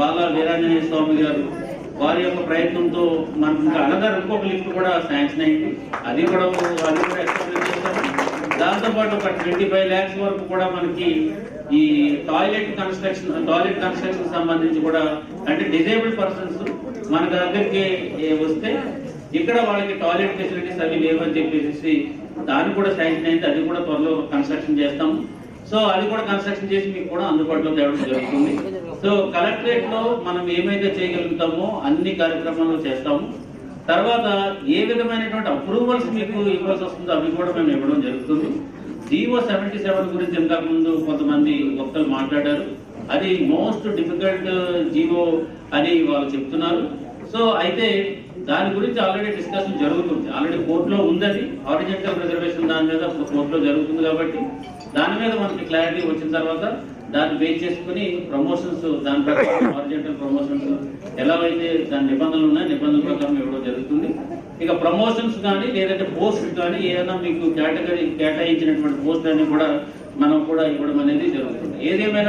బాగా వీరాంజనేయ స్వామి గారు వారి యొక్క ప్రయత్నంతో మనకు ఇంకా అనదర్ ఇంకొక లిఫ్ట్ కూడా శాంక్షన్ అయింది. అది కూడా అది కూడా ఎక్స్ప్లెయిన్ చేస్తాము దాంతోపాటు ఒక ట్వంటీ ఫైవ్ ల్యాక్స్ వరకు కూడా మనకి ఈ టాయిలెట్ కన్స్ట్రక్షన్ టాయిలెట్ కన్స్ట్రక్షన్ సంబంధించి కూడా అంటే డిజేబుల్డ్ పర్సన్స్ మన దగ్గరికి వస్తే ఇక్కడ వాళ్ళకి టాయిలెట్ ఫెసిలిటీస్ అవి లేవని చెప్పేసి దాన్ని కూడా శాంక్షన్ అయింది. అది కూడా త్వరలో కన్స్ట్రక్షన్ చేస్తాము. సో అది కూడా కన్స్ట్రక్షన్ చేసి మీకు కూడా అందుబాటులో తేవడం జరుగుతుంది. సో కలెక్టరేట్లో మనం ఏమైతే చేయగలుగుతామో అన్ని కార్యక్రమాలు చేస్తాము. తర్వాత ఏ విధమైనటువంటి అప్రూవల్స్ మీకు ఇవ్వాల్సి వస్తుందో అవి కూడా మేము ఇవ్వడం జరుగుతుంది. జీవో సెవెంటీ సెవెన్ గురించి ఇంతకుముందు కొంతమంది వక్తలు మాట్లాడారు. అది మోస్ట్ డిఫికల్ట్ జీవో అని వాళ్ళు చెప్తున్నారు. సో అయితే దాని గురించి ఆల్రెడీ డిస్కషన్ జరుగుతుంది. ఆల్రెడీ కోర్టులో ఉందని ఆరిజెంటల్ రిజర్వేషన్ దాని మీద కోర్టులో జరుగుతుంది కాబట్టి దాని మీద మనకి క్లారిటీ వచ్చిన తర్వాత దాన్ని బేస్ చేసుకుని ప్రమోషన్స్ దాని ప్రకారం ఆరిజెంటల్ ప్రమోషన్స్ ఎలా అయితే దాని నిబంధనలు ఉన్నాయి నిబంధనల ప్రకారం ఇవ్వడం జరుగుతుంది. ఇక ప్రమోషన్స్ కానీ లేదంటే పోస్ట్ కానీ ఏదైనా మీకు కేటగిరీ కేటాయించినటువంటి పోస్ట్ అన్ని కూడా మనం కూడా ఇవ్వడం అనేది జరుగుతుంది. ఏదేమైనా